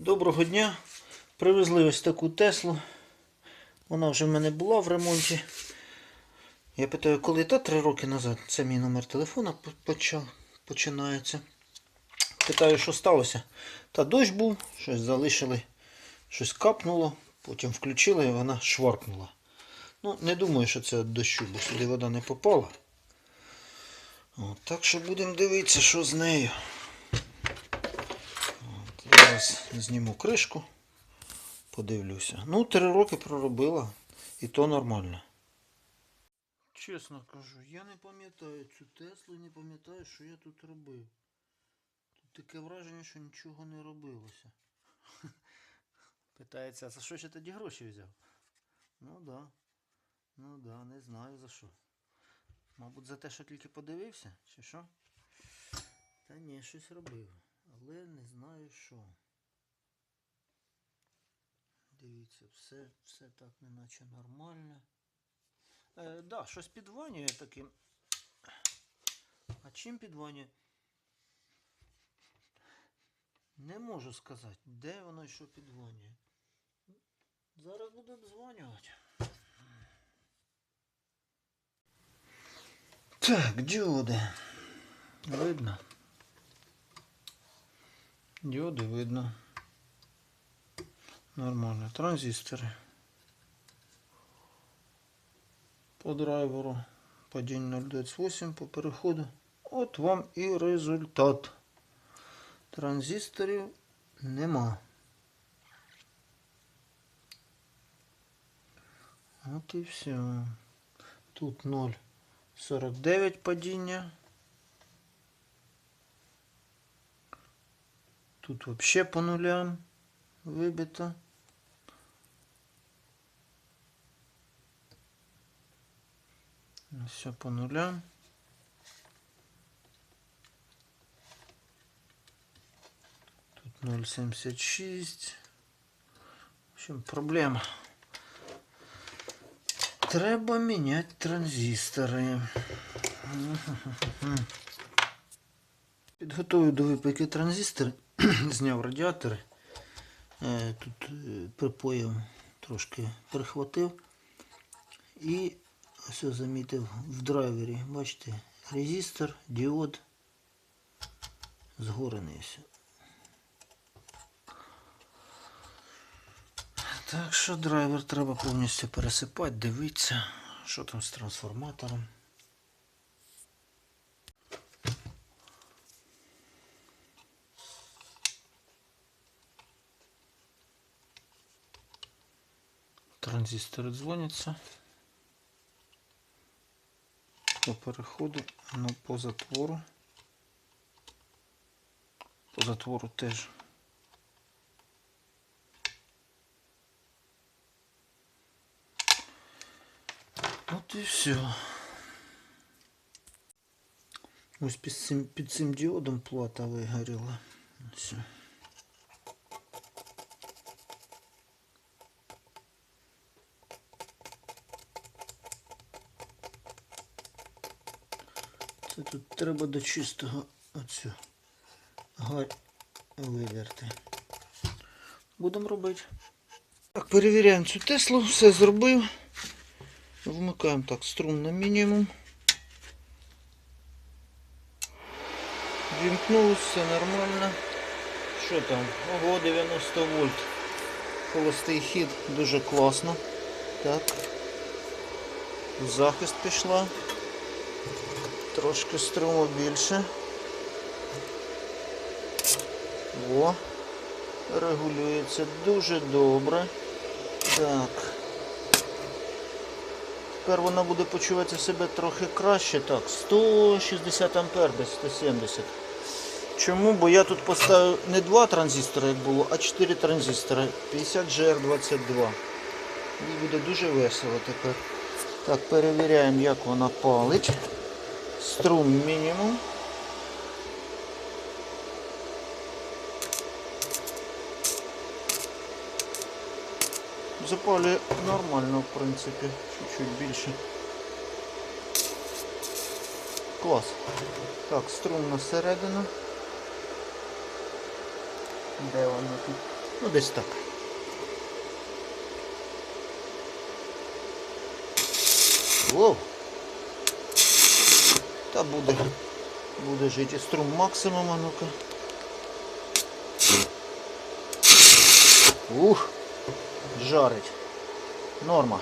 Доброго дня. Привезли ось таку Теслу. Вона вже в мене була в ремонті. Я питаю, коли та три роки назад. Це мій номер телефона почав, починається. Питаю, що сталося. Та дощ був, щось залишили, щось капнуло, потім включили і вона шваркнула. Ну, не думаю, що це від дощу, бо сюди вода не попала. От, так що будемо дивитися, що з нею. Зараз зніму кришку, подивлюся. Ну, три роки проробила, і то нормально. Чесно кажу, я не пам'ятаю цю Теслу не пам'ятаю, що я тут робив. Тут таке враження, що нічого не робилося. Питається, а за що ще тоді гроші взяв? Ну да. Ну да, не знаю за що. Мабуть, за те, що тільки подивився, чи що? Та ні, щось робив. Але не знаю що. Дивіться, все, все так неначе нормально. Е, да, щось підванює таким. А чим підванює? Не можу сказати, де воно що підванює. Зараз буду обзванювати. Так, діоди. Видно. Діоди видно. Нормально. Транзистори. По драйверу падіння 0,28 по переходу. От вам і результат. Транзисторів нема. От і все. Тут 0,49 падіння. Тут вообще по нулям вибито. Все по нулям. Тут 0,76. В общем, проблема. Треба міняти транзистори. Підготую до випеки транзистори. Зняв радіатори. Е, Тут е, припоїв трошки перехватив. І ось замітив в драйвері, бачите, резистор, діод згорений. ось. Так що драйвер треба повністю пересипати, дивитися, що там з трансформатором. Транзистори дзвоняться. По переходу, ну по затвору. По затвору теж. От і все. Ось під цим, під цим діодом плата вигоріла. Все. Це тут треба до чистого оцю гарь виверти. Будемо робити. Так, перевіряємо цю Теслу, все зробив. Вмикаємо так струм на мінімум. Вімкнулося, все нормально. Що там? Ого, 90 вольт. Холостий хід, дуже класно. Так. Захист пішла. Трошки струму більше. О, регулюється дуже добре. Так. Тепер вона буде почувати себе трохи краще. Так, 160 ампер, десь 170. Чому? Бо я тут поставив не два транзистори, як було, а 4 транзистори. 50 GR22. І буде дуже весело тепер. Так, перевіряємо, як вона палить. Струм мінімум. Запалює нормально, в принципі, чуть-чуть більше. Клас. Так, струм на середину. Де воно тут? Ну, десь так. Воу. Та буде, буде жити струм максимума, ну-ка. Ух, жарить. Норма.